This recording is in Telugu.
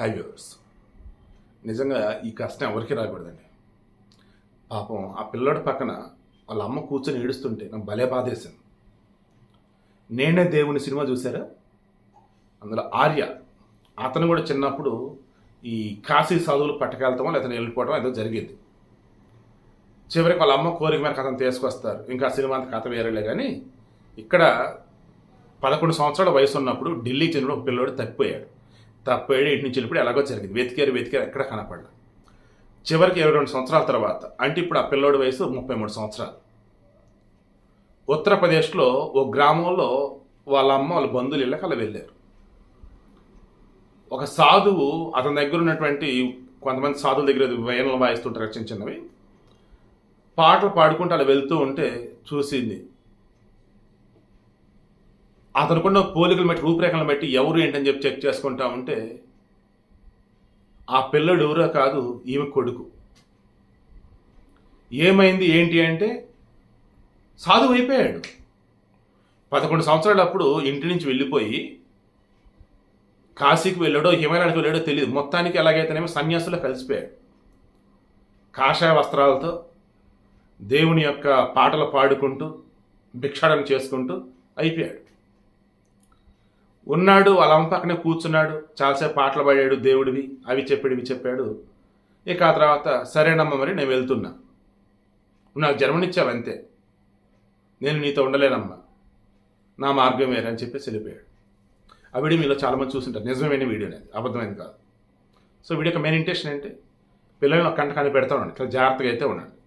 హై వ్యూవర్స్ నిజంగా ఈ కష్టం ఎవరికి రాకూడదండి. పాపం ఆ పిల్లోడి పక్కన వాళ్ళ అమ్మ కూర్చొని ఏడుస్తుంటే నాకు భలే బాధేసింది. నేనే దేవుని సినిమా చూసారా అందులో ఆర్య అతను కూడా చిన్నప్పుడు ఈ కాశీ చదువులు పట్టుకెళ్తామో లేదా వెళ్ళిపోవడం ఏదో జరిగింది. చివరికి వాళ్ళ అమ్మ కోరిక మేరకు అతను తీసుకొస్తారు. ఇంకా సినిమా అంత కథ వేరేలే కానీ ఇక్కడ పదకొండు సంవత్సరాల వయసు ఉన్నప్పుడు ఢిల్లీ చెందిన ఒక పిల్లోడు తప్పిపోయాడు. తప్పేడు ఇంటి నుంచి వెళ్ళిపోయి ఎలాగో జరిగింది. వెతికారు వెతికారు ఎక్కడ కనపడలేదు. చివరికి ఇరవై రెండు సంవత్సరాల తర్వాత అంటే ఇప్పుడు ఆ పిల్లోడి వయసు ముప్పై మూడు సంవత్సరాలు. ఉత్తరప్రదేశ్లో ఓ గ్రామంలో వాళ్ళ అమ్మ వాళ్ళ బంధువులు ఇళ్ళకి అలా వెళ్ళారు. ఒక సాధువు అతని దగ్గర ఉన్నటువంటి కొంతమంది సాధువుల దగ్గర వేణలు వాయిస్తుంటారు చిన్న చిన్నవి. పాటలు పాడుకుంటూ అలా వెళ్తూ ఉంటే చూసింది అతనుకున్న పోలికలు బట్టి రూపురేఖలను బట్టి ఎవరు ఏంటని చెప్పి చెక్ చేసుకుంటా ఉంటే ఆ పిల్లడు ఎవరో కాదు ఈమె కొడుకు. ఏమైంది ఏంటి అంటే సాధువు అయిపోయాడు. పదకొండు సంవత్సరాలు అప్పుడు ఇంటి నుంచి వెళ్ళిపోయి కాశీకి వెళ్ళాడో హిమాలయానికి వెళ్ళాడో తెలియదు. మొత్తానికి ఎలాగైతేనేమో సన్యాసులో కలిసిపోయాడు. కాషాయ వస్త్రాలతో దేవుని యొక్క పాటలు పాడుకుంటూ భిక్షాటన చేసుకుంటూ అయిపోయాడు. ఉన్నాడు వాళ్ళ అమ్మ పక్కనే కూర్చున్నాడు చాలాసేపు పాటలు పాడాడు దేవుడివి అవి చెప్పాడు ఇవి చెప్పాడు. ఇక ఆ తర్వాత సరేనమ్మ మరి నేను వెళ్తున్నా. నువ్వు నాకు జన్మనిచ్చావు అంతే. నేను నీతో ఉండలేనమ్మా. నా మార్గం వేరే అని చెప్పేసి వెళ్ళిపోయాడు. ఆ వీడియో మీలో చాలామంది చూసుంటారు నిజమైన వీడియో అనేది అబద్ధమైనది కాదు. సో వీడియో యొక్క మెయిన్ ఇంటెన్షన్ ఏంటి? పిల్లల్ని కంట కనిపెడతా ఉండండి. చాలా జాగ్రత్తగా అయితే ఉండండి.